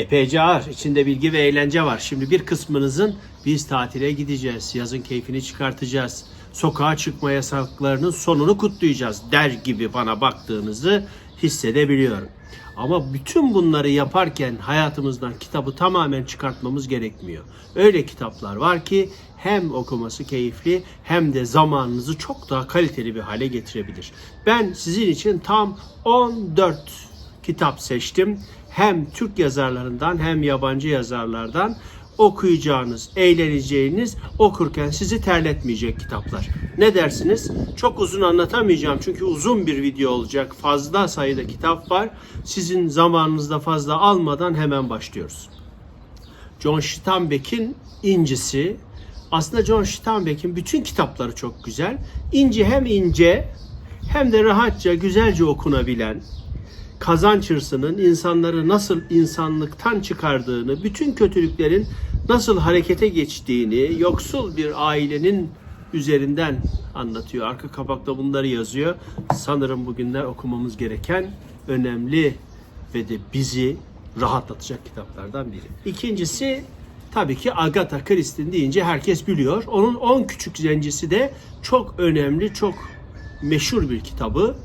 epeyce ağır. İçinde bilgi ve eğlence var. Şimdi bir kısmınızın biz tatile gideceğiz. Yazın keyfini çıkartacağız. Sokağa çıkma yasaklarının sonunu kutlayacağız der gibi bana baktığınızı hissedebiliyorum. Ama bütün bunları yaparken hayatımızdan kitabı tamamen çıkartmamız gerekmiyor. Öyle kitaplar var ki hem okuması keyifli hem de zamanınızı çok daha kaliteli bir hale getirebilir. Ben sizin için tam 14 kitap seçtim. Hem Türk yazarlarından hem yabancı yazarlardan okuyacağınız, eğleneceğiniz, okurken sizi terletmeyecek kitaplar. Ne dersiniz? Çok uzun anlatamayacağım çünkü uzun bir video olacak. Fazla sayıda kitap var. Sizin zamanınızda fazla almadan hemen başlıyoruz. John Steinbeck'in İncisi. Aslında John Steinbeck'in bütün kitapları çok güzel. İnci hem ince hem de rahatça, güzelce okunabilen, kazanç hırsının insanları nasıl insanlıktan çıkardığını, bütün kötülüklerin nasıl harekete geçtiğini, yoksul bir ailenin üzerinden anlatıyor. Arka kapakta bunları yazıyor. Sanırım bugünler okumamız gereken önemli ve de bizi rahatlatacak kitaplardan biri. İkincisi tabii ki Agatha Christie deyince herkes biliyor. Onun 10 Küçük Zencisi de çok önemli, çok meşhur bir kitabı.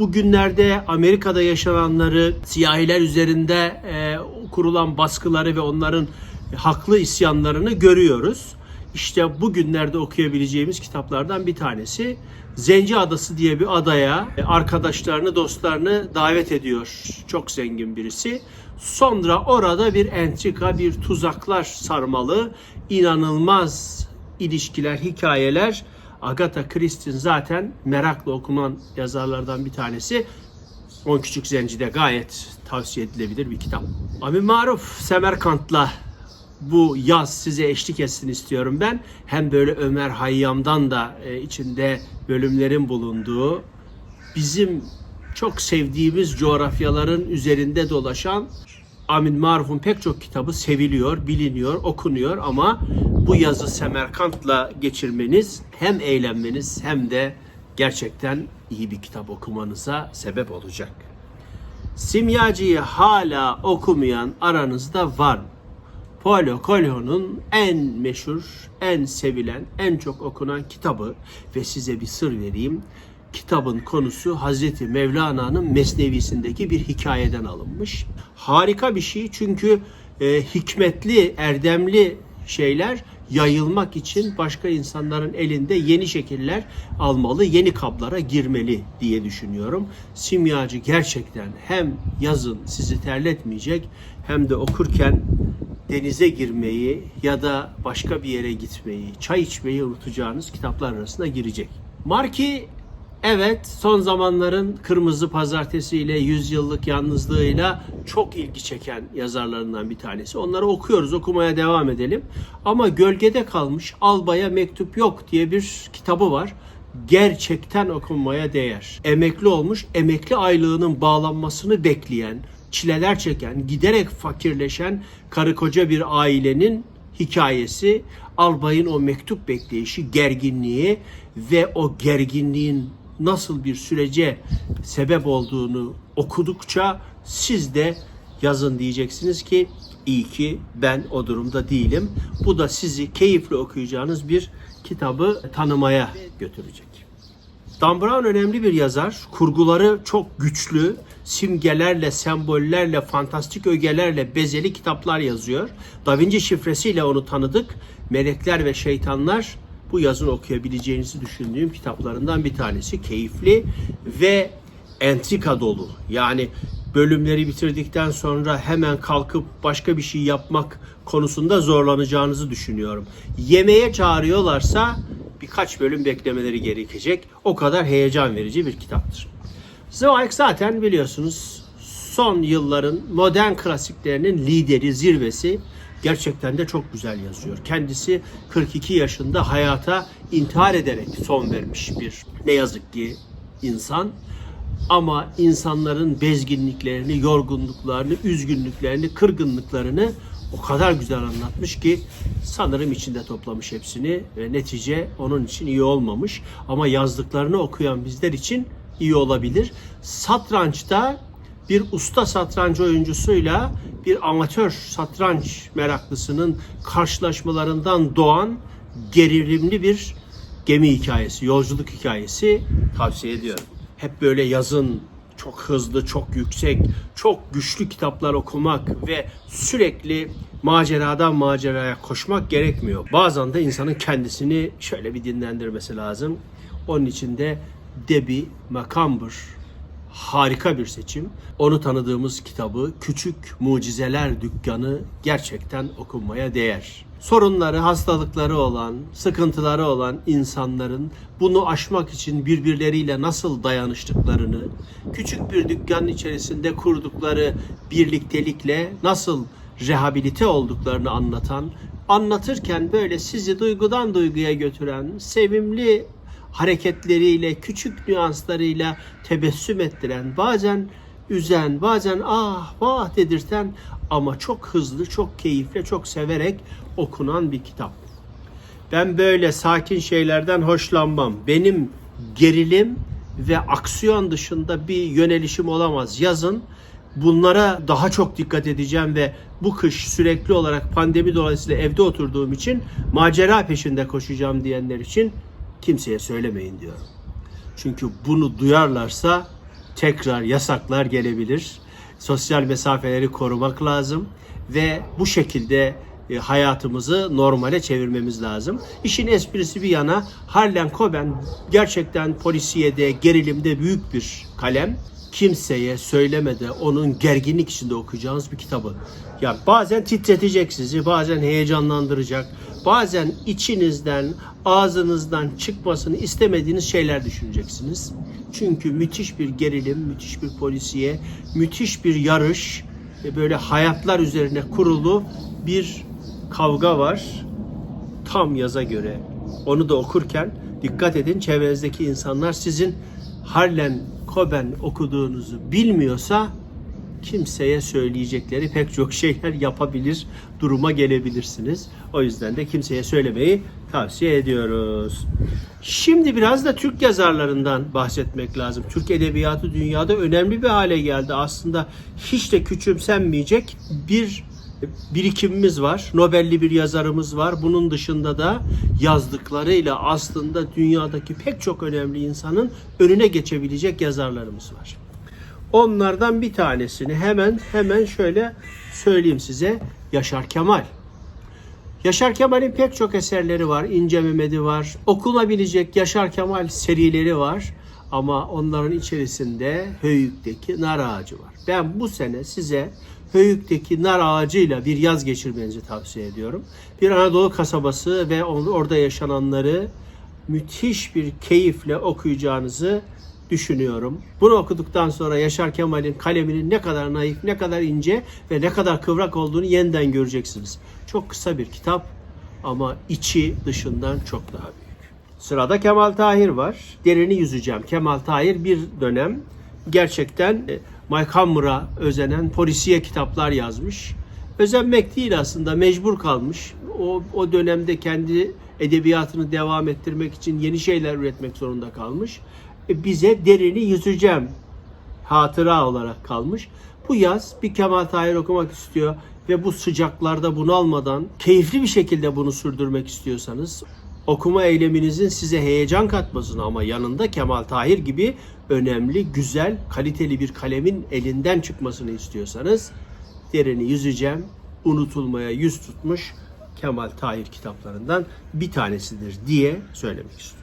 Bugünlerde Amerika'da yaşananları, siyahiler üzerinde e, kurulan baskıları ve onların haklı isyanlarını görüyoruz. İşte bugünlerde okuyabileceğimiz kitaplardan bir tanesi. Zenci Adası diye bir adaya arkadaşlarını, dostlarını davet ediyor. Çok zengin birisi. Sonra orada bir entrika, bir tuzaklar sarmalı, inanılmaz ilişkiler, hikayeler. Agatha Christie'nin zaten merakla okunan yazarlardan bir tanesi. On Küçük Zenci de gayet tavsiye edilebilir bir kitap. Ami Maruf Semerkant'la bu yaz size eşlik etsin istiyorum ben. Hem böyle Ömer Hayyam'dan da e, içinde bölümlerin bulunduğu bizim çok sevdiğimiz coğrafyaların üzerinde dolaşan Amin Maruf'un pek çok kitabı seviliyor, biliniyor, okunuyor ama bu yazı Semerkant'la geçirmeniz hem eğlenmeniz hem de gerçekten iyi bir kitap okumanıza sebep olacak. Simyacıyı hala okumayan aranızda var mı? Paulo Coelho'nun en meşhur, en sevilen, en çok okunan kitabı ve size bir sır vereyim. Kitabın konusu Hazreti Mevlana'nın Mesnevisindeki bir hikayeden alınmış. Harika bir şey çünkü e, hikmetli, erdemli şeyler yayılmak için başka insanların elinde yeni şekiller almalı, yeni kaplara girmeli diye düşünüyorum. Simyacı gerçekten hem yazın sizi terletmeyecek hem de okurken denize girmeyi ya da başka bir yere gitmeyi, çay içmeyi unutacağınız kitaplar arasına girecek. Marki evet son zamanların Kırmızı Pazartesi ile Yüzyıllık Yalnızlığıyla çok ilgi çeken yazarlarından bir tanesi. Onları okuyoruz, okumaya devam edelim. Ama gölgede kalmış Albaya Mektup Yok diye bir kitabı var. Gerçekten okunmaya değer. Emekli olmuş, emekli aylığının bağlanmasını bekleyen, çileler çeken, giderek fakirleşen karı koca bir ailenin hikayesi, albayın o mektup bekleyişi, gerginliği ve o gerginliğin nasıl bir sürece sebep olduğunu okudukça siz de yazın diyeceksiniz ki iyi ki ben o durumda değilim. Bu da sizi keyifli okuyacağınız bir kitabı tanımaya götürecek. Dan Brown önemli bir yazar. Kurguları çok güçlü. Simgelerle, sembollerle, fantastik ögelerle bezeli kitaplar yazıyor. Da Vinci şifresiyle onu tanıdık. Melekler ve Şeytanlar bu yazın okuyabileceğinizi düşündüğüm kitaplarından bir tanesi. Keyifli ve entrika dolu. Yani bölümleri bitirdikten sonra hemen kalkıp başka bir şey yapmak konusunda zorlanacağınızı düşünüyorum. Yemeğe çağırıyorlarsa birkaç bölüm beklemeleri gerekecek. O kadar heyecan verici bir kitaptır. Zweig zaten biliyorsunuz son yılların modern klasiklerinin lideri, zirvesi gerçekten de çok güzel yazıyor. Kendisi 42 yaşında hayata intihar ederek son vermiş bir ne yazık ki insan. Ama insanların bezginliklerini, yorgunluklarını, üzgünlüklerini, kırgınlıklarını o kadar güzel anlatmış ki sanırım içinde toplamış hepsini ve netice onun için iyi olmamış. Ama yazdıklarını okuyan bizler için iyi olabilir. Satrançta bir usta satranç oyuncusuyla bir amatör satranç meraklısının karşılaşmalarından doğan gerilimli bir gemi hikayesi, yolculuk hikayesi tavsiye ediyorum. Hep böyle yazın çok hızlı, çok yüksek, çok güçlü kitaplar okumak ve sürekli maceradan maceraya koşmak gerekmiyor. Bazen de insanın kendisini şöyle bir dinlendirmesi lazım. Onun için de Debbie Macomber harika bir seçim. Onu tanıdığımız kitabı Küçük Mucizeler Dükkanı gerçekten okunmaya değer. Sorunları, hastalıkları olan, sıkıntıları olan insanların bunu aşmak için birbirleriyle nasıl dayanıştıklarını, küçük bir dükkanın içerisinde kurdukları birliktelikle nasıl rehabilite olduklarını anlatan, anlatırken böyle sizi duygudan duyguya götüren, sevimli hareketleriyle, küçük nüanslarıyla tebessüm ettiren, bazen üzen, bazen ah vah dedirten ama çok hızlı, çok keyifle, çok severek okunan bir kitap. Ben böyle sakin şeylerden hoşlanmam. Benim gerilim ve aksiyon dışında bir yönelişim olamaz. Yazın bunlara daha çok dikkat edeceğim ve bu kış sürekli olarak pandemi dolayısıyla evde oturduğum için macera peşinde koşacağım diyenler için kimseye söylemeyin diyorum. Çünkü bunu duyarlarsa tekrar yasaklar gelebilir. Sosyal mesafeleri korumak lazım ve bu şekilde e, hayatımızı normale çevirmemiz lazım. İşin esprisi bir yana Harlan Coben gerçekten polisiyede, gerilimde büyük bir kalem. Kimseye söylemede onun gerginlik içinde okuyacağınız bir kitabı. Ya bazen titretecek sizi, bazen heyecanlandıracak, bazen içinizden, ağzınızdan çıkmasını istemediğiniz şeyler düşüneceksiniz. Çünkü müthiş bir gerilim, müthiş bir polisiye, müthiş bir yarış ve böyle hayatlar üzerine kurulu bir kavga var. Tam yaza göre. Onu da okurken dikkat edin çevrenizdeki insanlar sizin Harlan Coben okuduğunuzu bilmiyorsa kimseye söyleyecekleri pek çok şeyler yapabilir, duruma gelebilirsiniz. O yüzden de kimseye söylemeyi tavsiye ediyoruz. Şimdi biraz da Türk yazarlarından bahsetmek lazım. Türk edebiyatı dünyada önemli bir hale geldi. Aslında hiç de küçümsenmeyecek bir birikimimiz var. Nobel'li bir yazarımız var. Bunun dışında da yazdıklarıyla aslında dünyadaki pek çok önemli insanın önüne geçebilecek yazarlarımız var. Onlardan bir tanesini hemen hemen şöyle söyleyeyim size. Yaşar Kemal. Yaşar Kemal'in pek çok eserleri var. İnce Mehmet'i var. Okunabilecek Yaşar Kemal serileri var. Ama onların içerisinde Höyük'teki nar ağacı var. Ben bu sene size Höyük'teki nar ağacıyla bir yaz geçirmenizi tavsiye ediyorum. Bir Anadolu kasabası ve orada yaşananları müthiş bir keyifle okuyacağınızı düşünüyorum. Bunu okuduktan sonra Yaşar Kemal'in kaleminin ne kadar naif, ne kadar ince ve ne kadar kıvrak olduğunu yeniden göreceksiniz. Çok kısa bir kitap ama içi dışından çok daha büyük. Sırada Kemal Tahir var. Derini yüzeceğim. Kemal Tahir bir dönem gerçekten e, Mike Hammer'a özenen polisiye kitaplar yazmış. Özenmek değil aslında mecbur kalmış. O, o dönemde kendi edebiyatını devam ettirmek için yeni şeyler üretmek zorunda kalmış. Bize derini yüzeceğim hatıra olarak kalmış. Bu yaz bir Kemal Tahir okumak istiyor ve bu sıcaklarda bunalmadan keyifli bir şekilde bunu sürdürmek istiyorsanız okuma eyleminizin size heyecan katmasını ama yanında Kemal Tahir gibi önemli, güzel, kaliteli bir kalemin elinden çıkmasını istiyorsanız derini yüzeceğim, unutulmaya yüz tutmuş Kemal Tahir kitaplarından bir tanesidir diye söylemek istiyorum.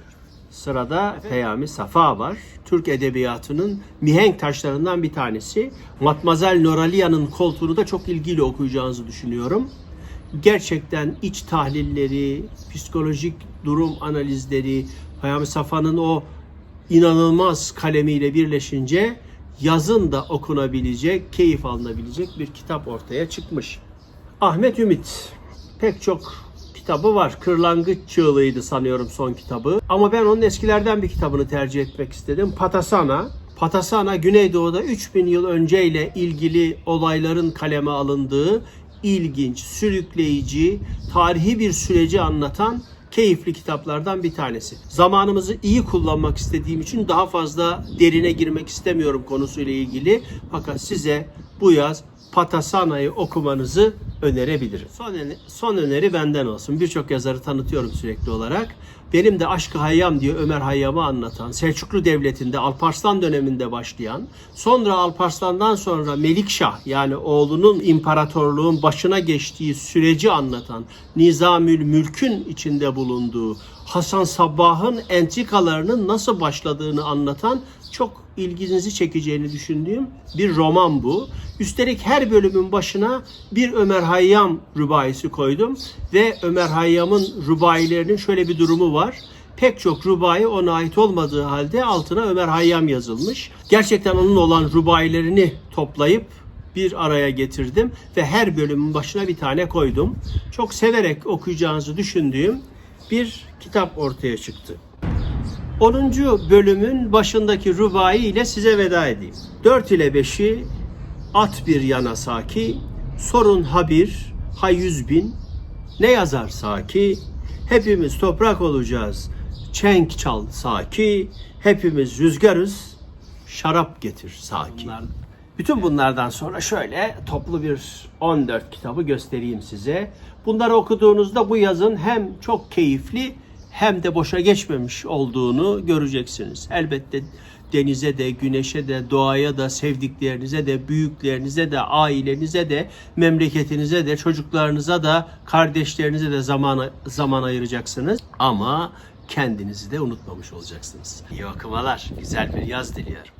Sırada Peyami Safa var. Türk edebiyatının mihenk taşlarından bir tanesi. Matmazel Noralia'nın koltuğunu da çok ilgiyle okuyacağınızı düşünüyorum. Gerçekten iç tahlilleri, psikolojik durum analizleri, Peyami Safa'nın o inanılmaz kalemiyle birleşince yazın da okunabilecek, keyif alınabilecek bir kitap ortaya çıkmış. Ahmet Ümit pek çok kitabı var. Kırlangıç Çığlığı'ydı sanıyorum son kitabı. Ama ben onun eskilerden bir kitabını tercih etmek istedim. Patasana. Patasana Güneydoğu'da 3000 yıl önceyle ilgili olayların kaleme alındığı ilginç, sürükleyici, tarihi bir süreci anlatan keyifli kitaplardan bir tanesi. Zamanımızı iyi kullanmak istediğim için daha fazla derine girmek istemiyorum konusuyla ilgili. Fakat size bu yaz Patasana'yı okumanızı önerebilirim. Son, son öneri benden olsun. Birçok yazarı tanıtıyorum sürekli olarak. Benim de Aşkı Hayyam diye Ömer Hayyam'ı anlatan, Selçuklu Devleti'nde Alparslan döneminde başlayan, sonra Alparslan'dan sonra Melikşah yani oğlunun imparatorluğun başına geçtiği süreci anlatan, Nizamül Mülk'ün içinde bulunduğu, Hasan Sabbah'ın entrikalarının nasıl başladığını anlatan çok ilginizi çekeceğini düşündüğüm bir roman bu. Üstelik her bölümün başına bir Ömer Hayyam rübaisi koydum ve Ömer Hayyam'ın rübailerinin şöyle bir durumu var. Pek çok rübai ona ait olmadığı halde altına Ömer Hayyam yazılmış. Gerçekten onun olan rübailerini toplayıp bir araya getirdim ve her bölümün başına bir tane koydum. Çok severek okuyacağınızı düşündüğüm bir kitap ortaya çıktı. 10. bölümün başındaki rubai ile size veda edeyim. 4 ile 5'i at bir yana saki, sorun ha bir, ha yüz bin, ne yazar saki, hepimiz toprak olacağız, çenk çal saki, hepimiz rüzgarız, şarap getir saki. Bütün bunlardan sonra şöyle toplu bir 14 kitabı göstereyim size. Bunları okuduğunuzda bu yazın hem çok keyifli hem de boşa geçmemiş olduğunu göreceksiniz. Elbette denize de, güneşe de, doğaya da, sevdiklerinize de, büyüklerinize de, ailenize de, memleketinize de, çocuklarınıza da, kardeşlerinize de zaman zaman ayıracaksınız. Ama kendinizi de unutmamış olacaksınız. İyi okumalar, güzel bir yaz diliyorum.